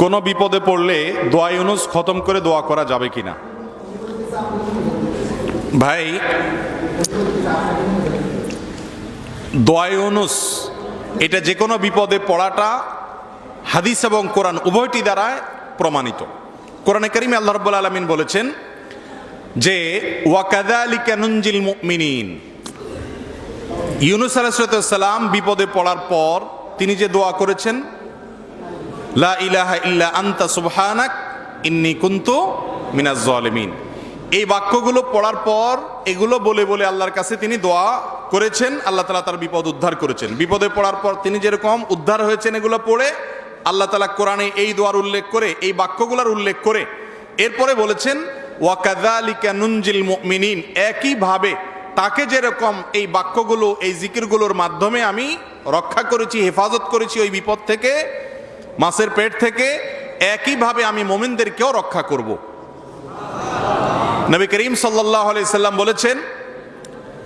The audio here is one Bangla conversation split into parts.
কোনো বিপদে পড়লে দোয়া ইউনুস খতম করে দোয়া করা যাবে কিনা? ভাই, দোয়া ইউনুস, এটা যে কোনো বিপদে পড়াটা হাদিস এবং কোরআন উভয়টি দ্বারায় প্রমাণিত। কোরআনে করিম আল্লাহ রব্বুল আলমিন বলেছেন যে ওয়াকাদা আলী কানুঞ্জিল মিনিন ইউনুস আলাহিসাল্লাম বিপদে পড়ার পর তিনি যে দোয়া করেছেন লা ইলাহা ইল্লা আন্তা সুবহানাক ইন্নি কুনতু মিনাজ জালিমিন। এই বাক্যগুলো পড়ার পর এগুলো বলে বলে আল্লাহর কাছে তিনি দোয়া করেছেন, আল্লাহ তালা তার বিপদ উদ্ধার করেছেন। বিপদে পড়ার পর তিনি যেরকম উদ্ধার হয়েছেন এগুলো পড়ে, আল্লাহ তালা কোরআনে এই দোয়ার উল্লেখ করে, এই বাক্যগুলোর উল্লেখ করে এরপরে বলেছেন ওয়াকাদালিকা নুনজিল মুমিনিন একইভাবে তাকে যেরকম এই বাক্যগুলো, এই জিকিরগুলোর মাধ্যমে আমি রক্ষা করেছি, হেফাজত করেছি ওই বিপদ থেকে মাছের পেট থেকে একইভাবে আমি মোমিনদেরকেও রক্ষা করব। নবী করিম সাল্লাম বলেছেন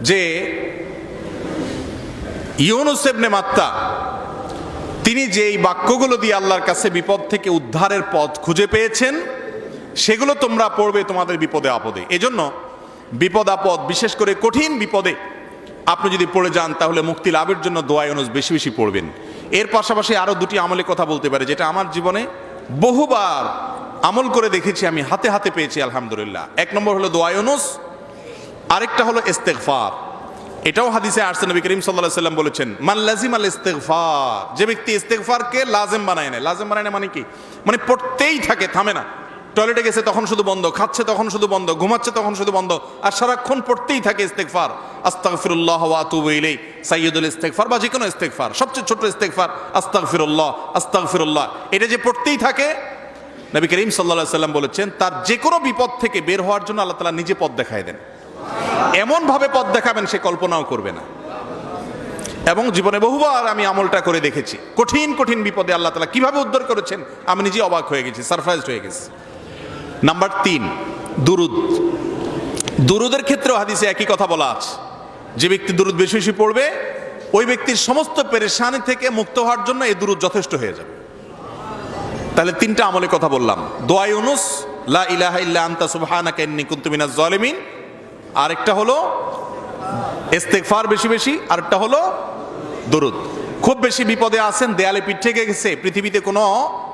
যে ইউনুসেবনে মাত্তা, তিনি যে এই বাক্যগুলো দিয়ে আল্লাহর কাছে বিপদ থেকে উদ্ধারের পথ খুঁজে পেয়েছেন, সেগুলো তোমরা পড়বে তোমাদের বিপদে আপদে। এজন্য বিপদ আপদ, বিশেষ করে কঠিন বিপদে আপনি যদি পড়ে যান, তাহলে মুক্তি লাভের জন্য দোয়া ইউনুস বেশি বেশি পড়বেন। এর পাশাপাশি আরও দুটি আমলের কথা বলতে পারে, যেটা আমার জীবনে বহুবার আমল করে দেখেছি, আমি হাতে হাতে পেয়েছি, আলহামদুলিল্লাহ। এক নম্বর হলো দোয়া ইউনুস, আরেকটা হলো ইস্তেগফার। এটাও হাদিসে আসছে, নবী করিম সাল্লাল্লাহু সাল্লাম বলেছেন, মান লাজিম আল ইস্তেগফার যে ব্যক্তি ইস্তেগফারকে লাজেম বানায় নেয়। লাজেম বানায় না মানে কি? মানে পড়তেই থাকে, থামে না। টয়লেটে গেছে তখন শুধু বন্ধ, খাচ্ছে তখন শুধু বন্ধ, ঘুমাচ্ছে তখন শুধু বন্ধ, আর সারাক্ষণ পড়তেই থাকে ইস্তেগফার। আস্তাগফিরুল্লাহ ওয়া আতুবু ইলাই সাইয়্যিদুল ইস্তেগফার বা যে কোনো ইস্তেগফার, সবচেয়ে ছোট ইস্তেগফার, আস্তাগফিরুল্লাহ আস্তাগফিরুল্লাহ। এটা যে পড়তেই থাকে, নবী করিম সাল্লাল্লাহু সাল্লাম বলেছেন, তার যে কোনো বিপদ থেকে বের হওয়ার জন্য আল্লাহ তাআলা নিজে পথ দেখায় দেন। এমন ভাবে পথ দেখাবেন, সে কল্পনাও করবে না। এবং জীবনে বহুবার আমি আমলটা করে দেখেছি, কঠিন কঠিন বিপদে আল্লাহ তালা কীভাবে উদ্ধার করেছেন, আমি নিজে অবাক হয়ে গেছি, সারপ্রাইজড হয়ে গেছি। নাম্বার তিন, দুরুদ। দুরুদের ক্ষেত্রেও হাদিসে একই কথা বলা আছে। যে ব্যক্তি দুরুদ বেশি বেশি পড়বে, ওই ব্যক্তির সমস্ত পেরেশানি থেকে মুক্ত হওয়ার জন্য এই দুরুদ যথেষ্ট হয়ে যাবে। তাহলে তিনটা আমলের কথা বললাম। দোয়াই অনুস লা ইলাহা ইল্লা আনতা সুবহানাকা ইন্নী কুনতু মিনাজ জালিমিন। আরেকটা হলো ইস্তেগফার বেশি বেশি, আরেকটা হলো দরুদ। খুব বেশি বিপদে আছেন, দেয়ালে পিঠ গেছে, পৃথিবীতে কোনো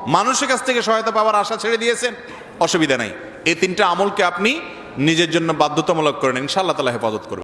মানুষের কাছ থেকে সহায়তা পাওয়ার আশা ছেড়ে দিয়েছেন, অসুবিধা নাই। এই তিনটা আমলকে আপনি নিজের জন্য বাধ্যতামূলক করেন, ইনশাআল্লাহ তালা হেফাজত করবেন।